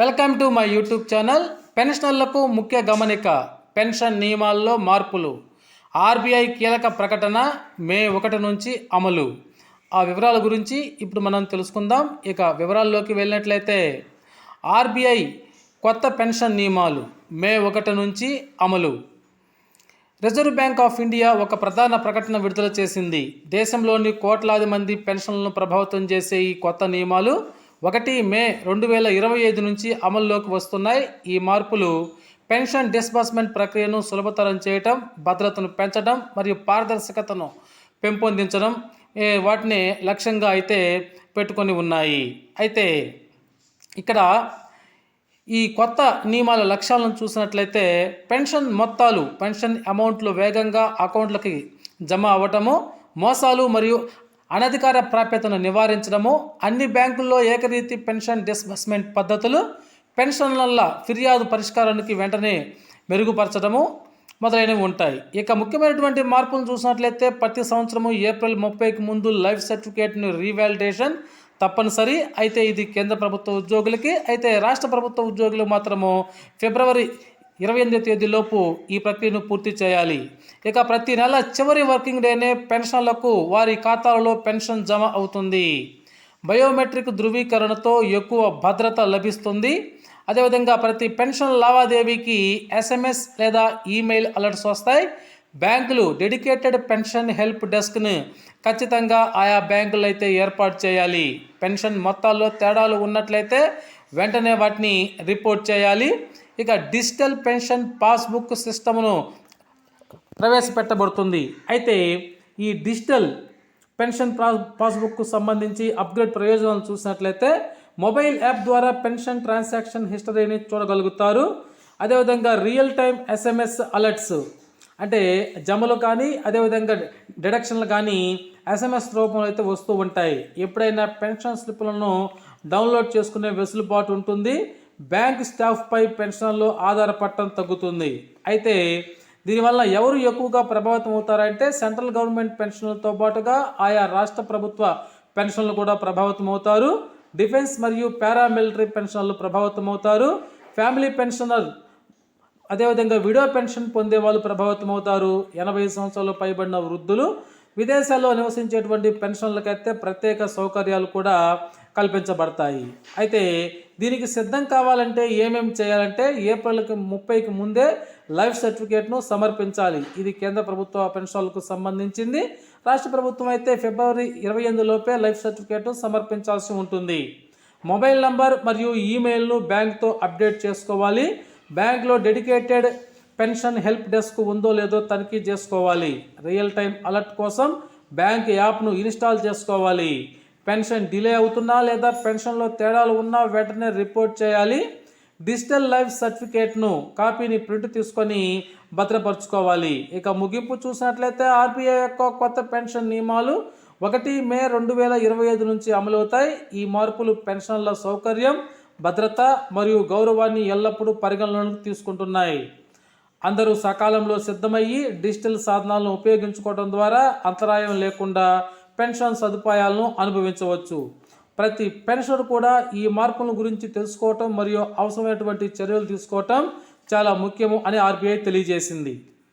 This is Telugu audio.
Welcome to my YouTube channel. పెన్షనర్లకు ముఖ్య గమనిక పెన్షన్ నియమాల్లో మార్పులు. ఆర్బీఐ కీలక ప్రకటన మే ఒకటి నుంచి అమలు. ఆ వివరాల గురించి ఇప్పుడు మనం తెలుసుకుందాం. ఇక వివరాల్లోకి వెళ్ళినట్లయితే ఆర్బీఐ కొత్త పెన్షన్ నియమాలు మే ఒకటి నుంచి అమలు. రిజర్వ్ బ్యాంక్ ఆఫ్ ఇండియా ఒక ప్రధాన ప్రకటన విడుదల చేసింది. దేశంలోని కోట్లాది మంది పెన్షన్లను ప్రభావితం చేసే ఈ కొత్త నియమాలు ఒకటి మే రెండు వేల ఇరవై ఐదు నుంచి అమల్లోకి వస్తున్నాయి. ఈ మార్పులు పెన్షన్ డిస్బర్స్మెంట్ ప్రక్రియను సులభతరం చేయటం భద్రతను పెంచడం మరియు పారదర్శకతను పెంపొందించడం వాటిని లక్ష్యంగా అయితే పెట్టుకొని ఉన్నాయి. అయితే ఇక్కడ ఈ కొత్త నియమాల లక్ష్యాలను చూసినట్లయితే పెన్షన్ మొత్తాలు పెన్షన్ అమౌంట్లు వేగంగా అకౌంట్లకి జమ అవ్వటము మోసాలు మరియు అనధికార ప్రాప్యతను నివారించడము అన్ని బ్యాంకుల్లో ఏకరీతి పెన్షన్ డిస్బర్స్మెంట్ పద్ధతులు పెన్షన్ల ఫిర్యాదు పరిష్కారానికి వెంటనే మెరుగుపరచడము మొదలైనవి ఉంటాయి. ఇక ముఖ్యమైనటువంటి మార్పులు చూసినట్లయితే ప్రతి సంవత్సరము ఏప్రిల్ ముప్పైకి ముందు లైఫ్ సర్టిఫికేట్ను రీవాలిడేషన్ తప్పనిసరి. అయితే ఇది కేంద్ర ప్రభుత్వ ఉద్యోగులకి అయితే రాష్ట్ర ప్రభుత్వ ఉద్యోగులు మాత్రము ఫిబ్రవరి ఇరవై ఎనిమిదో తేదీలోపు ఈ ప్రక్రియను పూర్తి చేయాలి. ఇక ప్రతి నెల చివరి వర్కింగ్ డేనే పెన్షన్లకు వారి ఖాతాలలో పెన్షన్ జమ అవుతుంది. బయోమెట్రిక్ ధృవీకరణతో ఎక్కువ భద్రత లభిస్తుంది. అదేవిధంగా ప్రతి పెన్షన్ లావాదేవీకి ఎస్ఎంఎస్ లేదా ఈమెయిల్ అలర్ట్స్ వస్తాయి. బ్యాంకులు డెడికేటెడ్ పెన్షన్ హెల్ప్ డెస్క్ను ఖచ్చితంగా ఆయా బ్యాంకులు అయితే ఏర్పాటు చేయాలి. పెన్షన్ మొత్తాల్లో తేడాలు ఉన్నట్లయితే వెంటనే వాటిని రిపోర్ట్ చేయాలి. ఇక డిజిటల్ పెన్షన్ పాస్బుక్ సిస్టమ్ను ప్రవేశపెట్టబడుతుంది. అయితే ఈ డిజిటల్ పెన్షన్ పా పాస్బుక్కు సంబంధించి అప్గ్రేడ్ ప్రయోజనాలు చూసినట్లయితే మొబైల్ యాప్ ద్వారా పెన్షన్ ట్రాన్సాక్షన్ హిస్టరీని చూడగలుగుతారు. అదేవిధంగా రియల్ టైం ఎస్ఎంఎస్ అలర్ట్స్ అంటే జమలు కానీ అదేవిధంగా డిడక్షన్లు కానీ ఎస్ఎంఎస్ రూపంలో అయితే వస్తూ ఉంటాయి. ఎప్పుడైనా పెన్షన్ స్లిప్లను డౌన్లోడ్ చేసుకునే వెసులుబాటు ఉంటుంది. బ్యాంక్ స్టాఫ్పై పెన్షన్లు ఆధారపడటం తగ్గుతుంది. అయితే దీనివల్ల ఎవరు ఎక్కువగా ప్రభావితం అవుతారంటే సెంట్రల్ గవర్నమెంట్ పెన్షన్లతో పాటుగా ఆయా రాష్ట్ర ప్రభుత్వ పెన్షన్లు కూడా ప్రభావితం అవుతారు. డిఫెన్స్ మరియు పారామిలిటరీ పెన్షన్లు ప్రభావితం అవుతారు. ఫ్యామిలీ పెన్షనర్ అదేవిధంగా విడో పెన్షన్ పొందే వాళ్ళు ప్రభావితం అవుతారు. ఎనభై సంవత్సరాలు పైబడిన వృద్ధులు విదేశాల్లో నివసించేటువంటి పెన్షన్లకైతే ప్రత్యేక సౌకర్యాలు కూడా కల్పించబడతాయి. అయితే దీనికి సిద్ధం కావాలంటే ఏమేమి చేయాలంటే ఏప్రిల్కి ముప్పైకి ముందే లైఫ్ సర్టిఫికేట్ను సమర్పించాలి. ఇది కేంద్ర ప్రభుత్వ పెన్షన్లకు సంబంధించింది. రాష్ట్ర ప్రభుత్వం అయితే ఫిబ్రవరి ఇరవై ఎనిమిదిలోపే లైఫ్ సర్టిఫికేట్ను సమర్పించాల్సి ఉంటుంది. మొబైల్ నంబర్ మరియు ఈమెయిల్ను బ్యాంక్తో అప్డేట్ చేసుకోవాలి. బ్యాంక్లో డెడికేటెడ్ పెన్షన్ హెల్ప్ డెస్క్ ఉందో లేదో తనిఖీ చేసుకోవాలి. రియల్ టైం అలర్ట్ కోసం బ్యాంక్ యాప్ను ఇన్స్టాల్ చేసుకోవాలి. పెన్షన్ డిలే అవుతున్నా లేదా పెన్షన్లో తేడాలు ఉన్నా వెంటనే రిపోర్ట్ చేయాలి. డిజిటల్ లైఫ్ సర్టిఫికేట్ను కాపీని ప్రింట్ తీసుకొని భద్రపరచుకోవాలి. ఇక ముగింపు చూసినట్లయితే ఆర్బీఐ యొక్క కొత్త పెన్షన్ నియమాలు ఒకటి మే రెండు వేల ఇరవై ఐదు నుంచి అమలవుతాయి ఈ మార్పులు పెన్షన్ల సౌకర్యం భద్రత మరియు గౌరవాన్ని ఎల్లప్పుడూ పరిగణలోకి తీసుకుంటున్నాయి. అందరూ సకాలంలో సిద్ధమయ్యి డిజిటల్ సాధనాలను ఉపయోగించుకోవడం ద్వారా అంతరాయం లేకుండా పెన్షన్ సదుపాయాలను అనుభవించవచ్చు. ప్రతి పెన్షనర్ కూడా ఈ మార్పుల గురించి తెలుసుకోవటం మరియు అవసరమైనటువంటి చర్యలు తీసుకోవటం చాలా ముఖ్యము అని ఆర్బీఐ తెలియజేసింది.